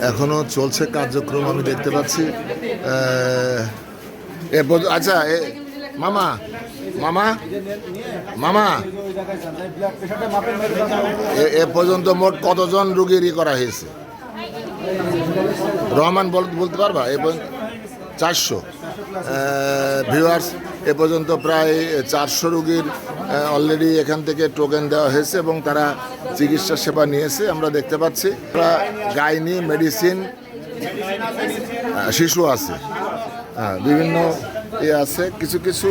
এখনও চলছে কার্যক্রম, আমি দেখতে পাচ্ছি। এ আচ্ছা এ, মামা মামা মামা। এ- পর্যন্ত মোট কতজন রুগীর ই করা হয়েছে? রহমান বল- বলতে পারবা? এ পর্যন্ত চারশো। ভিউয়ার্স এ পর্যন্ত প্রায় চারশো রুগীর অলরেডি এখান থেকে টোকেন দেওয়া হয়েছে এবং তারা চিকিৎসা সেবা নিয়েছে। আমরা দেখতে পাচ্ছি, তারা গাইনি মেডিসিন শিশু আছে। হ্যাঁ বিভিন্ন এ আছে। কিছু কিছু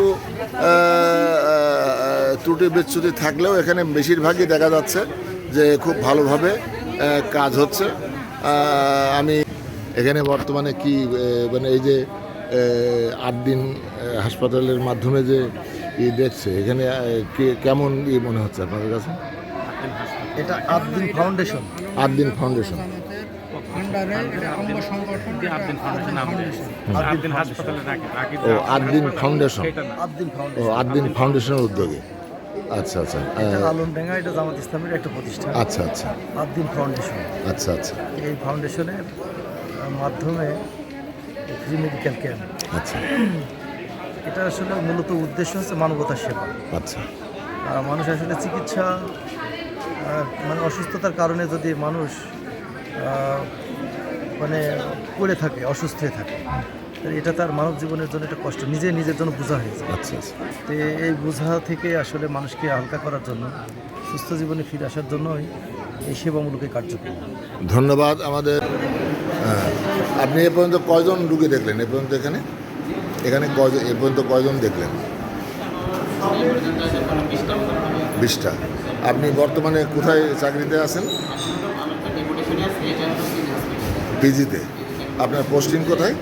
ত্রুটি বিচ্যুতি থাকলেও এখানে বেশিরভাগই দেখা যাচ্ছে যে খুব ভালোভাবে কাজ হচ্ছে। আমি এখানে বর্তমানে কি মানে এই যে আট দিন হাসপাতালের মাধ্যমে যে ই দেখছে এখানে কে- কেমন ই মনে হচ্ছে আপনাদের কাছে? এটা আট দিন ফাউন্ডেশন সংগঠন আবদিন ফাউন্ডেশন ও আট দিন ফাউন্ডেশন ও ফাউন্ডেশন ফাউন্ডেশনের উদ্যোগে। আচ্ছা আচ্ছা আলমডাঙ্গা এটা জামাত ইসলামের একটা প্রতিষ্ঠান। আচ্ছা আচ্ছা। আবদিন ফাউন্ডেশন আচ্ছা আচ্ছা। এই ফাউন্ডেশনের মাধ্যমে ফ্রি মেডিকেল ক্যাম্প আচ্ছা। এটা আসলে মূলত উদ্দেশ্য হচ্ছে মানবতার সেবা। আচ্ছা। আর মানুষ আসলে চিকিৎসা মানে অসুস্থতার কারণে যদি মানুষ মানে পড়ে থাকে অসুস্থ হয়ে থাকে তাহলে এটা তার মানব জীবনের জন্য একটা কষ্ট নিজে নিজের জন্য বোঝা হয়ে যায়। আচ্ছা আচ্ছা। তো এই বোঝা থেকে আসলে মানুষকে হালকা করার জন্য সুস্থ জীবনে ফিরে আসার জন্যই এই সেবামূলক কার্যক্রম। ধন্যবাদ আমাদের হ্যাঁ, আপনি এ পর্যন্ত কয়জন রুগী দেখলেন? এ পর্যন্ত এখানে? এখানে কয়জন, এ পর্যন্ত কয়জন দেখলেন? বিশটা। আপনি বর্তমানে কোথায় চাকরিতে আছেন? পিজিতে। আপনার পোস্টিং কোথায়?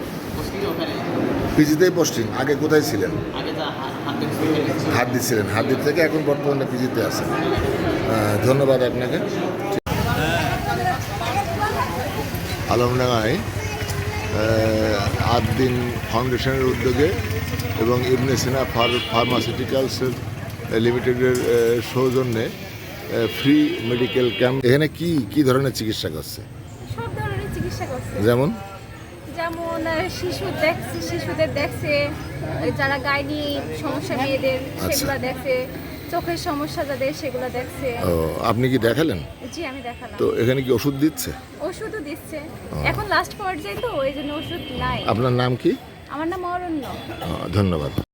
পিজিতেই পোস্টিং। আগে কোথায় ছিলেন? হাত দিচ্ছিলেন হাত দিত থেকে এখন বর্তমানে পিজিতে আছেন। ধন্যবাদ আপনাকে। আলমডাঙ্গায় আট দিন ফাউন্ডেশনের উদ্যোগে এবং ইবনে সিনা ফার্মাসিউটিক্যালসের লিমিটেডের সৌজন্যে ফ্রি মেডিকেল ক্যাম্প। এখানে কি কি ধরনের চিকিৎসা করছে? সব ধরনের চিকিৎসা করছে। যেমন? যেমন শিশু দেখছে শিশুদের দেখছে যারা গাইনি সমস্যা মেয়েদের সেগুলো দেখছে। চোখের সমস্যা যাদের সেগুলো দেখছে। ও, আপনি কি দেখালেন? জি আমি দেখালাম। তো এখানে কি ওষুধ দিচ্ছে? ওষুধও দিচ্ছে। এখন লাস্ট পর্যায়ে তো ওই জন্য ওষুধ নাই। আপনার নাম কি? আমার নাম অরণ্য। ধন্যবাদ।